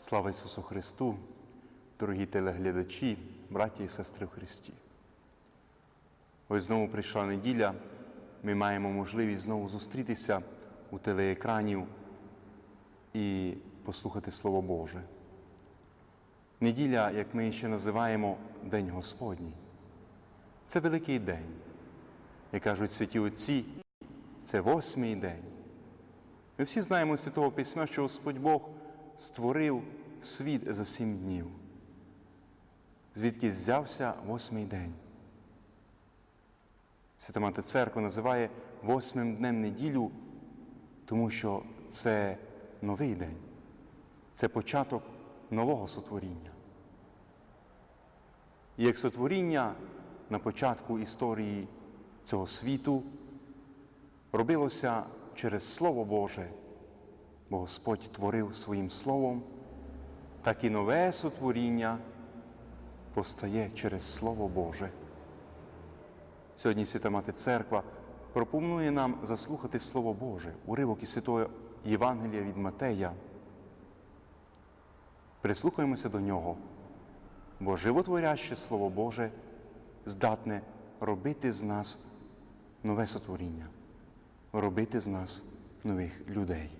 Слава Ісусу Христу, дорогі телеглядачі, браті і сестри в Христі. Ось знову прийшла неділя, ми маємо можливість знову зустрітися у телеекранів і послухати Слово Боже. Неділя, як ми ще називаємо День Господній, це великий день. Як кажуть святі Отці, це восьмий день. Ми всі знаємо з Святого Письма, що Господь Бог створив світ за сім днів, звідки взявся восьмий день. Свята Мати Церква називає восьмим днем неділю, тому що це новий день, це початок нового сотворіння. І як сотворіння на початку історії цього світу робилося через Слово Боже, бо Господь творив своїм Словом, так і нове сотворіння постає через Слово Боже. Сьогодні Свята Мати Церква пропонує нам заслухати Слово Боже, уривок із Святого Євангелія від Матея. Прислухаємося до нього, бо животворяще Слово Боже здатне робити з нас нове сотворіння, робити з нас нових людей.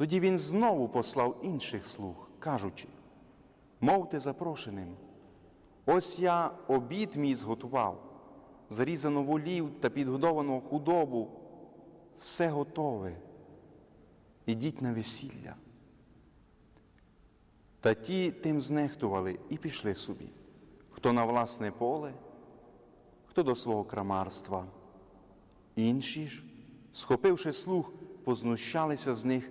Тоді він знову послав інших слуг, кажучи, мовте запрошеним, ось я обід мій зготував, зарізану волів та підгодовану худобу, все готове. Ідіть на весілля. Та ті тим знехтували і пішли собі, хто на власне поле, хто до свого крамарства. Інші ж, схопивши слух, познущалися з них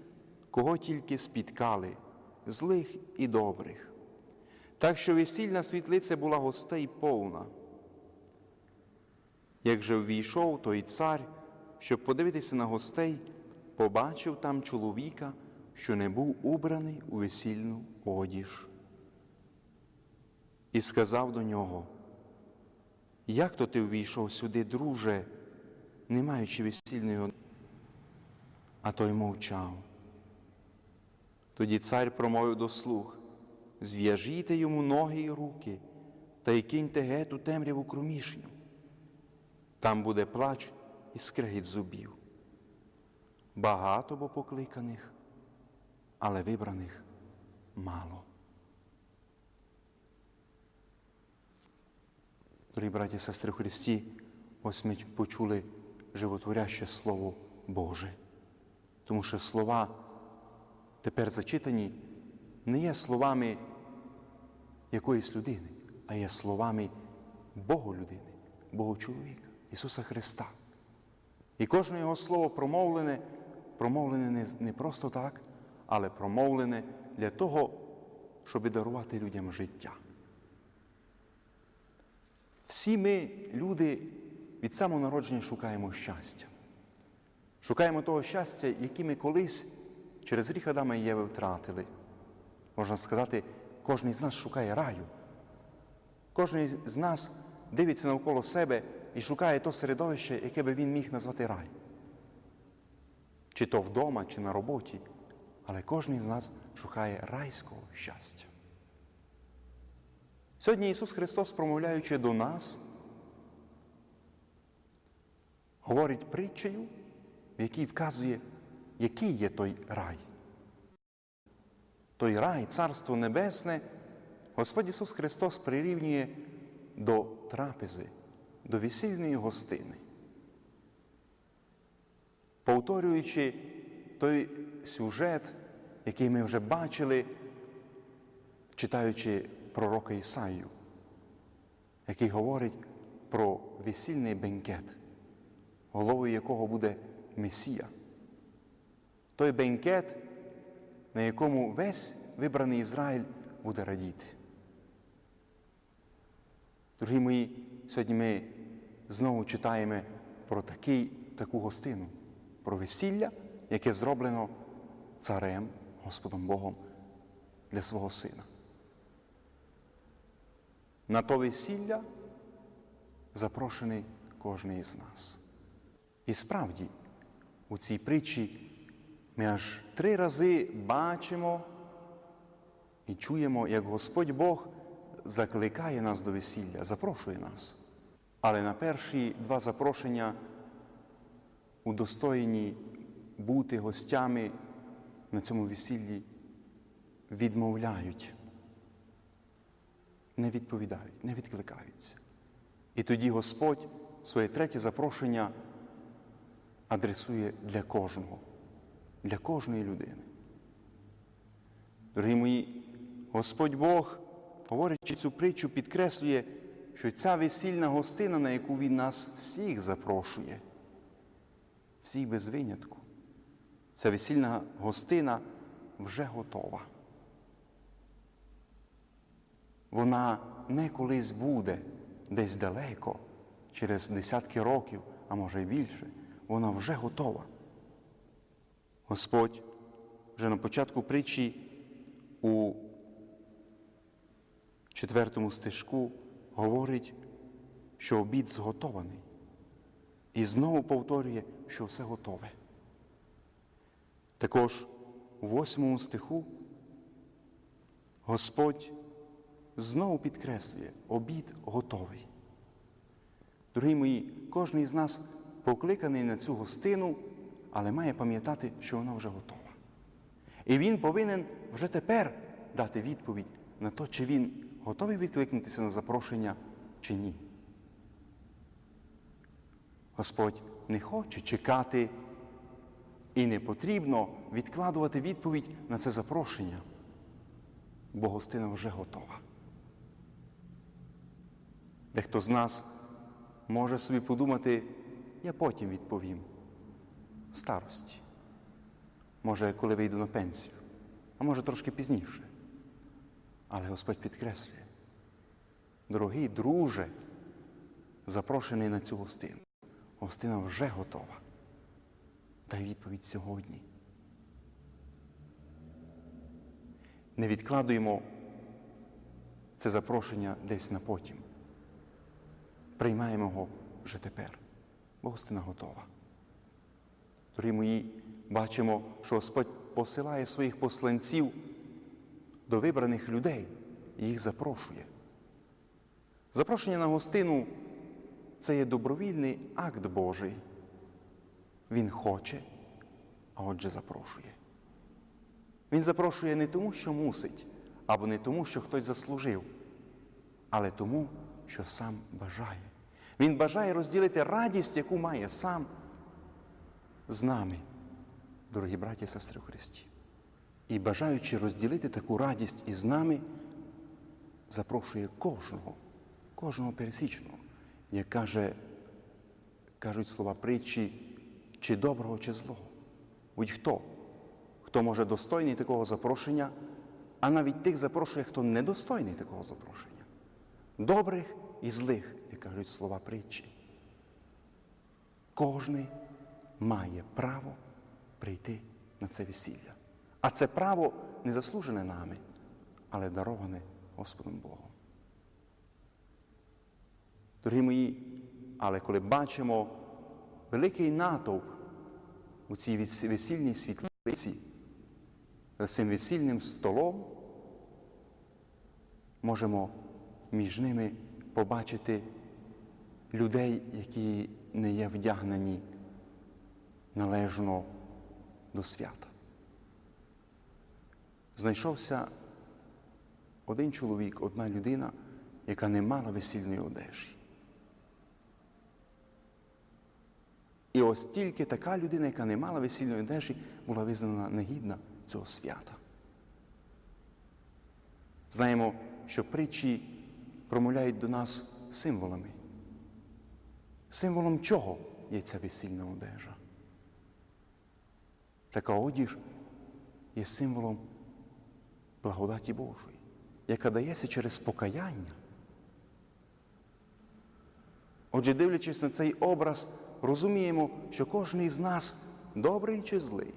кого тільки спіткали, злих і добрих. Так що весільна світлиця була гостей повна. Як же ввійшов той цар, щоб подивитися на гостей, побачив там чоловіка, що не був убраний у весільну одіж. І сказав до нього, як то ти ввійшов сюди, друже, не маючи весільної одежі?» А той мовчав. Тоді цар промовив до слуг, зв'яжіте йому ноги і руки та й киньте гету темряву кромішню. Там буде плач і скрегіт зубів. Багато бо покликаних, але вибраних мало. Дорогі браті і сестри Христі, ось ми почули животворяще Слово Боже, тому що слова тепер зачитані не є словами якоїсь людини, а є словами Бога людини, Бога чоловіка, Ісуса Христа. І кожне Його слово промовлене, промовлене не, просто так, але промовлене для того, щоб дарувати людям життя. Всі ми, люди, від самого народження шукаємо щастя. Шукаємо того щастя, яке ми колись через гріх Адама і Єви втратили. Можна сказати, кожен з нас шукає раю. Кожен з нас дивиться навколо себе і шукає то середовище, яке би він міг назвати рай. Чи то вдома, чи на роботі, але кожен з нас шукає райського щастя. Сьогодні Ісус Христос, промовляючи до нас, говорить притчею, в якій вказує, який є той рай. той рай, Царство Небесне, Господь Ісус Христос прирівнює до трапези, до весільної гостини. Повторюючи той сюжет, який ми вже бачили, читаючи пророка Ісаю, який говорить про весільний бенкет, головою якого буде Месія. Той бенкет, на якому весь вибраний Ізраїль буде радіти. Дорогі мої, сьогодні ми знову читаємо про такий, таку гостину, про весілля, яке зроблено царем, Господом Богом для свого сина. На то весілля запрошений кожен із нас. І справді, у цій притчі ми аж три рази бачимо і чуємо, як Господь Бог закликає нас до весілля, запрошує нас. Але на перші два запрошення удостоєні бути гостями на цьому весіллі відмовляють, не відповідають, не відкликаються. І тоді Господь своє третє запрошення адресує для кожного, для кожної людини. Дорогі мої, Господь Бог, говорячи цю притчу, підкреслює, що ця весільна гостина, на яку Він нас всіх запрошує, всіх без винятку, ця весільна гостина вже готова. Вона не колись буде десь далеко, через десятки років, а може й більше, вона вже готова. Господь вже на початку притчі у четвертому стежку говорить, що обід зготований. І знову повторює, що все готове. Також у восьмому стиху Господь знову підкреслює, обід готовий. Дорогі мої, кожен із нас покликаний на цю гостину, але має пам'ятати, що вона вже готова. І він повинен вже тепер дати відповідь на те, чи він готовий відкликнутися на запрошення, чи ні. Господь не хоче чекати і не потрібно відкладувати відповідь на це запрошення, бо гостина вже готова. Дехто з нас може собі подумати, я потім відповім старості. Може, коли вийду на пенсію, а може трошки пізніше. Але Господь підкреслює, дорогий друже, запрошений на цю гостину. Гостина вже готова. Дай відповідь сьогодні. Не відкладуємо це запрошення десь на потім. Приймаємо його вже тепер, бо гостина готова. Дорогі мої, бачимо, що Господь посилає своїх посланців до вибраних людей і їх запрошує. Запрошення на гостину це є добровільний акт Божий. Він хоче, а отже запрошує. Він запрошує не тому, що мусить, або не тому, що хтось заслужив, але тому, що сам бажає. Він бажає розділити радість, яку має сам з нами, дорогі браті і сестри в Христі. І бажаючи розділити таку радість із нами, запрошує кожного, кожного пересічного, як каже, кажуть слова притчі, чи доброго, чи злого. Будь-хто, хто може достойний такого запрошення, а навіть тих запрошує, хто недостойний такого запрошення. Добрих і злих, як кажуть слова притчі. Кожний має право прийти на це весілля. А це право не заслужене нами, але дароване Господом Богом. Дорогі мої, але коли бачимо великий натовп у цій весільній світлиці, за цим весільним столом, можемо між ними побачити людей, які не є вдягнені належно до свята. знайшовся один чоловік, одна людина, яка не мала весільної одежі. І ось тільки така людина, яка не мала весільної одежі, була визнана негідна цього свята. Знаємо, що притчі промовляють до нас символами. Символом чого є ця весільна одежа? Така одіж є символом благодаті Божої, яка дається через покаяння. Отже, дивлячись на цей образ, розуміємо, що кожен із нас, добрий чи злий,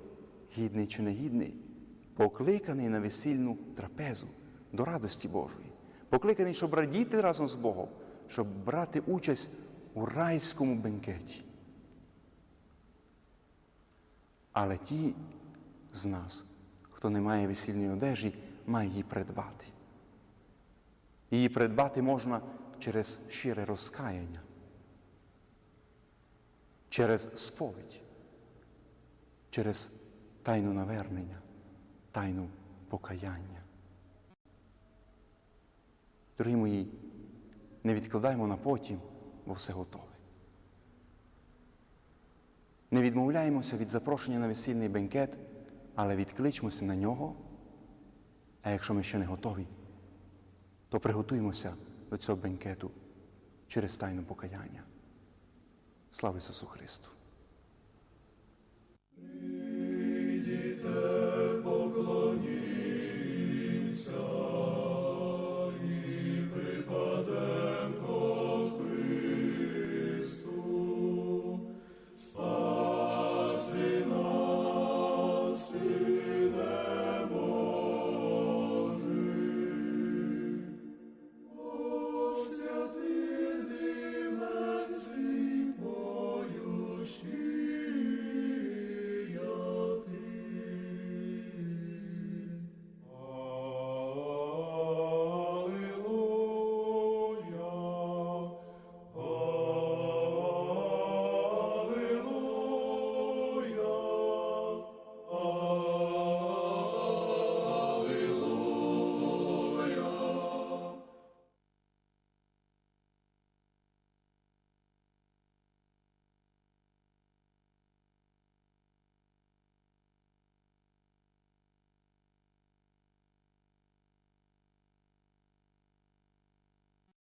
гідний чи негідний, покликаний на весільну трапезу до радості Божої, покликаний, щоб радіти разом з Богом, щоб брати участь у райському бенкеті. Але ті з нас, хто не має весільної одежі, має її придбати. Її придбати можна через щире розкаяння, через сповідь, через тайну навернення, тайну покаяння. Дорогі мої, не відкладаємо на потім, бо все готове. Не відмовляємося від запрошення на весільний бенкет, але відкличмося на нього. А якщо ми ще не готові, то приготуємося до цього бенкету через тайну покаяння. Слава Ісусу Христу!